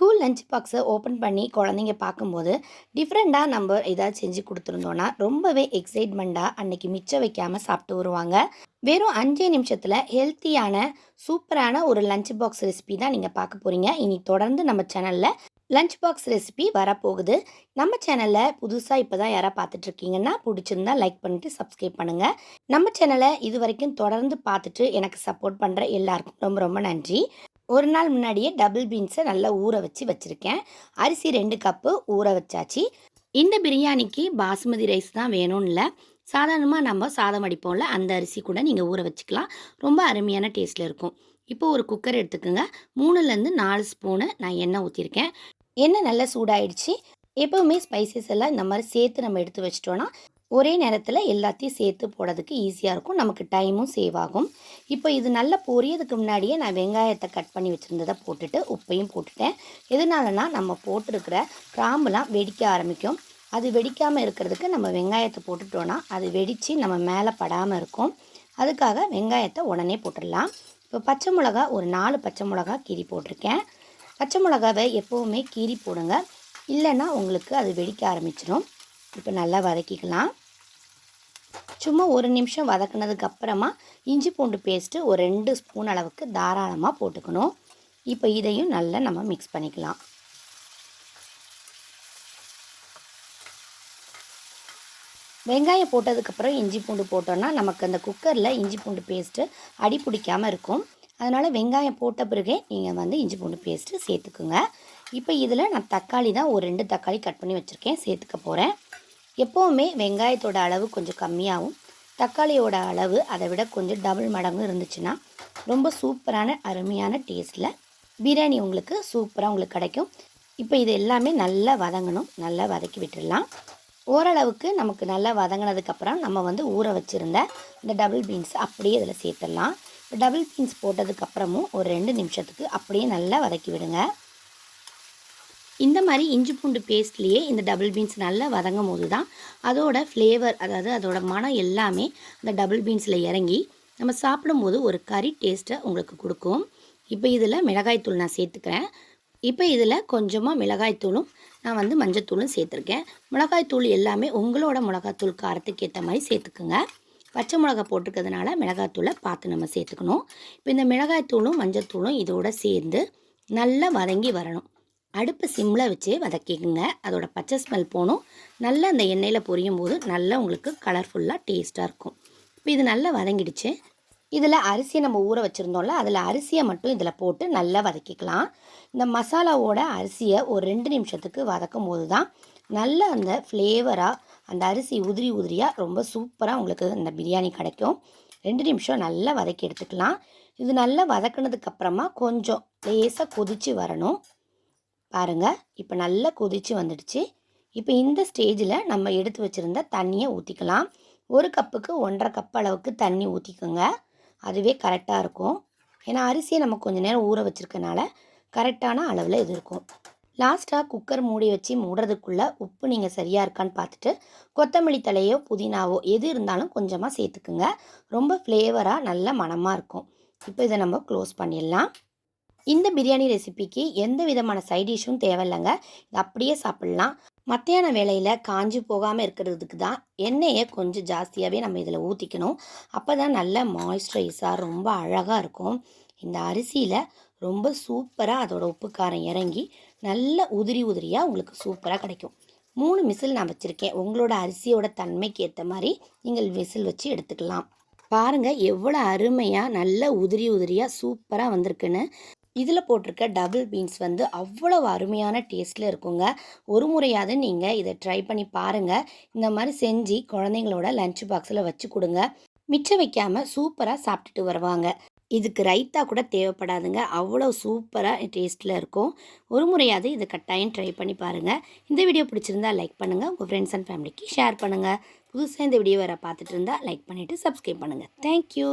School lunch பாக்ஸை open பண்ணி குழந்தைங்க பார்க்கும்போது டிஃப்ரெண்ட்டாக நம்ம ஏதாவது செஞ்சு கொடுத்துருந்தோன்னா ரொம்பவே எக்ஸைட்மெண்ட்டாக அன்றைக்கி மிச்சம் வைக்காமல் சாப்பிட்டு வருவாங்க. வெறும் அஞ்சே நிமிஷத்தில் ஹெல்த்தியான சூப்பரான ஒரு லஞ்ச் பாக்ஸ் ரெசிபி தான் நீங்கள் பார்க்க போகிறீங்க இனி தொடர்ந்து நம்ம சேனலில் லஞ்ச் பாக்ஸ் ரெசிபி வரப்போகுது. நம்ம சேனலில் புதுசாக இப்போ தான் யாராவது பார்த்துட்ருக்கீங்கன்னா பிடிச்சிருந்தா லைக் பண்ணிவிட்டு சப்ஸ்கிரைப் பண்ணுங்கள் நம்ம சேனலை இது வரைக்கும் தொடர்ந்து பார்த்துட்டு எனக்கு சப்போர்ட் பண்ணுற எல்லாருக்கும் ரொம்ப ரொம்ப நன்றி. ஒரு நாள் முன்னாடியே டபுள் பீன்ஸை நல்லா ஊற வச்சு வச்சுருக்கேன். அரிசி ரெண்டு கப்பு ஊற வச்சாச்சு. இந்த பிரியாணிக்கு பாசுமதி ரைஸ் தான் வேணும்னு இல்லை. சாதாரணமாக நம்ம சாதம் அடிப்போம்ல அந்த அரிசி கூட நீங்கள் ஊற வச்சுக்கலாம். ரொம்ப அருமையான டேஸ்ட்டில் இருக்கும். இப்போ ஒரு குக்கர் எடுத்துக்கோங்க. மூணுலேருந்து நாலு ஸ்பூனு நான் எண்ணெய் ஊற்றிருக்கேன் எண்ணெய் நல்லா சூடாயிடுச்சு. எப்போவுமே ஸ்பைசஸ் எல்லாம் இந்த மாதிரி சேர்த்து நம்ம எடுத்து வச்சிட்டோன்னா ஒரே நேரத்தில் எல்லாத்தையும் சேர்த்து போடுறதுக்கு ஈஸியாக இருக்கும். நமக்கு டைமும் சேவ் ஆகும். இப்போ இது நல்லா பொரியதுக்கு முன்னாடியே நான் வெங்காயத்தை கட் பண்ணி வச்சுருந்ததை போட்டுட்டு உப்பையும் போட்டுட்டேன். எதனாலனா நம்ம போட்டிருக்கிற கிராம்புலாம் வெடிக்க ஆரம்பிக்கும். அது வெடிக்காமல் இருக்கிறதுக்கு நம்ம வெங்காயத்தை போட்டுட்டோன்னா அது வெடித்து நம்ம மேலே படாமல் இருக்கும். அதுக்காக வெங்காயத்தை உடனே போட்டுடலாம். இப்போ பச்சை மிளகா ஒரு நாலு பச்சை மிளகா கீரி போட்டிருக்கேன். பச்சை மிளகாவை எப்போவுமே கீரி போடுங்க. இல்லைன்னா உங்களுக்கு அது வெடிக்க ஆரம்பிச்சிடும் இப்போ நல்லா வதக்கிக்கலாம். சும்மா ஒரு நிமிஷம் வதக்குனதுக்கு அப்புறமா இஞ்சி பூண்டு பேஸ்ட்டு ஒரு ரெண்டு ஸ்பூன் அளவுக்கு தாராளமாக போட்டுக்கணும். இப்போ இதையும் நல்லா நம்ம மிக்ஸ் பண்ணிக்கலாம். வெங்காயம் போட்டதுக்கப்புறம் இஞ்சி பூண்டு போட்டோன்னா நமக்கு அந்த குக்கரில் இஞ்சி பூண்டு பேஸ்ட்டு அடி பிடிக்காமல் இருக்கும். அதனால் வெங்காயம் போட்ட பிறகே நீங்கள் வந்து இஞ்சி பூண்டு பேஸ்ட்டு சேர்த்துக்குங்க. இப்போ இதில் நான் தக்காளி தான் ஒரு ரெண்டு தக்காளி கட் பண்ணி வச்சுருக்கேன். சேர்த்துக்க போகிறேன் எப்போவுமே வெங்காயத்தோட அளவு கொஞ்சம் கம்மியாகவும் தக்காளியோட அளவு அதை விட கொஞ்சம் டபுள் மடங்கு இருந்துச்சுன்னா ரொம்ப சூப்பரான அருமையான டேஸ்ட்டில் பிரியாணி உங்களுக்கு சூப்பராக உங்களுக்கு கிடைக்கும். இப்போ இது எல்லாமே நல்லா வதங்கணும். நல்லா வதக்கி விட்டுடலாம். ஓரளவுக்கு நமக்கு நல்லா வதங்கினதுக்கப்புறம் நம்ம வந்து ஊற வச்சுருந்த இந்த டபுள் பீன்ஸ் அப்படியே இதில் சேர்த்துடலாம். இப்போ டபுள் பீன்ஸ் போட்டதுக்கப்புறமும் ஒரு ரெண்டு நிமிஷத்துக்கு அப்படியே நல்லா வதக்கி விடுங்க. இந்த மாதிரி இஞ்சி பூண்டு பேஸ்ட்லேயே இந்த டபுள் பீன்ஸ் நல்லா வதங்கும் போது தான் அதோட ஃப்ளேவர் அதாவது அதோட மனம் எல்லாமே அந்த டபுள் பீன்ஸில் இறங்கி நம்ம சாப்பிடும்போது ஒரு கறி டேஸ்ட்டை உங்களுக்கு கொடுக்கும். இப்போ இதில் மிளகாய்த்தூள் நான் சேர்த்துக்கிறேன். இப்போ இதில் கொஞ்சமாக மிளகாய்த்தூளும் நான் வந்து மஞ்சத்தூளும் சேர்த்துருக்கேன். மிளகாய்த்தூள் எல்லாமே உங்களோட மிளகாத்தூள் காரத்துக்கு ஏற்ற மாதிரி சேர்த்துக்குங்க. பச்சை மிளகா போட்டிருக்கிறதுனால மிளகாத்தூளை பார்த்து நம்ம சேர்த்துக்கணும். இப்போ இந்த மிளகாய்த்தூளும் மஞ்சத்தூளும் இதோட சேர்ந்து நல்லா வதங்கி வரணும். அடுப்பு சிம்மில் வச்சு வதக்கிக்குங்க. அதோட பச்சை ஸ்மெல் போகணும் நல்லா அந்த எண்ணெயில் பொரியும் போது நல்லா உங்களுக்கு கலர்ஃபுல்லாக டேஸ்ட்டாக இருக்கும். இப்போ இது நல்லா வதங்கிடுச்சு. இதில் அரிசியை நம்ம ஊற வச்சுருந்தோம்ல அதில் அரிசியை மட்டும் இதில் போட்டு நல்லா வதக்கிக்கலாம். இந்த மசாலாவோட அரிசியை ஒரு ரெண்டு நிமிஷத்துக்கு வதக்கும் போது தான் நல்ல அந்த ஃப்ளேவராக அந்த அரிசி உதிரி உதிரியாக ரொம்ப சூப்பராக உங்களுக்கு அந்த பிரியாணி கிடைக்கும். ரெண்டு நிமிஷம் நல்லா வதக்கி எடுத்துக்கலாம். இது நல்லா வதக்கினதுக்கப்புறமா கொஞ்சம் லேசாக கொதித்து வரணும். பாருங்கள் இப்போ நல்லா கொதித்து வந்துடுச்சு. இப்போ இந்த ஸ்டேஜில் நம்ம எடுத்து வச்சுருந்த தண்ணியை ஊற்றிக்கலாம் ஒரு கப்புக்கு ஒன்றரை கப் அளவுக்கு தண்ணி ஊற்றிக்கோங்க அதுவே கரெக்டாக இருக்கும். ஏன்னா அரிசியை நம்ம கொஞ்சம் நேரம் ஊற வச்சுருக்கனால கரெக்டான அளவில் இது இருக்கும். லாஸ்ட்டாக குக்கர் மூடி வச்சு மூடுறதுக்குள்ளே உப்பு நீங்கள் சரியாக இருக்கான்னு பார்த்துட்டு கொத்தமல்லி தலையோ புதினாவோ எது இருந்தாலும் கொஞ்சமாக சேர்த்துக்குங்க. ரொம்ப ஃப்ளேவராக நல்ல மணமாக இருக்கும். இப்போ இதை நம்ம க்ளோஸ் பண்ணிடலாம். இந்த பிரியாணி ரெசிபிக்கு எந்த விதமான சைடிஷும் தேவையில்லைங்க. இது அப்படியே சாப்பிட்லாம். மத்தியான வேலையில் காஞ்சி போகாமல் இருக்கிறதுக்கு தான் எண்ணெயை கொஞ்சம் ஜாஸ்தியாகவே நம்ம இதில் ஊற்றிக்கணும் அப்போ தான் நல்ல மாய்ஸ்சரைஸாக ரொம்ப அழகாக இருக்கும். இந்த அரிசியில் ரொம்ப சூப்பராக அதோட உப்பு காரம் இறங்கி நல்ல உதிரி உதிரியாக உங்களுக்கு சூப்பராக கிடைக்கும். மூணு மிசில் நான் வச்சுருக்கேன். உங்களோட அரிசியோட தன்மைக்கு ஏற்ற மாதிரி நீங்கள் விசில் வச்சு எடுத்துக்கலாம். பாருங்கள் எவ்வளோ அருமையாக நல்ல உதிரி உதிரியாக சூப்பராக வந்திருக்குன்னு. இதில் போட்டிருக்க டபுள் பீன்ஸ் வந்து அவ்வளோ அருமையான டேஸ்ட்டில் இருக்குங்க. ஒரு முறையாவது நீங்கள் இதை ட்ரை பண்ணி பாருங்கள் இந்த மாதிரி செஞ்சு குழந்தைங்களோட லஞ்ச் பாக்ஸில் வச்சு கொடுங்க. மிச்சம் வைக்காமல் சூப்பராக சாப்பிட்டுட்டு வருவாங்க. இதுக்கு ரைத்தா கூட தேவைப்படாதுங்க. அவ்வளோ சூப்பராக டேஸ்ட்டில் இருக்கும். ஒரு முறையாவது இதை கட்டாயம் ட்ரை பண்ணி பாருங்கள் இந்த வீடியோ பிடிச்சிருந்தா லைக் பண்ணுங்கள் உங்கள் ஃப்ரெண்ட்ஸ் அண்ட் ஃபேமிலிக்கு ஷேர் பண்ணுங்கள் புதுசாக இந்த வீடியோ வேறு பார்த்துட்டு இருந்தால் லைக் பண்ணிவிட்டு சப்ஸ்கிரைப் பண்ணுங்கள் தேங்க்யூ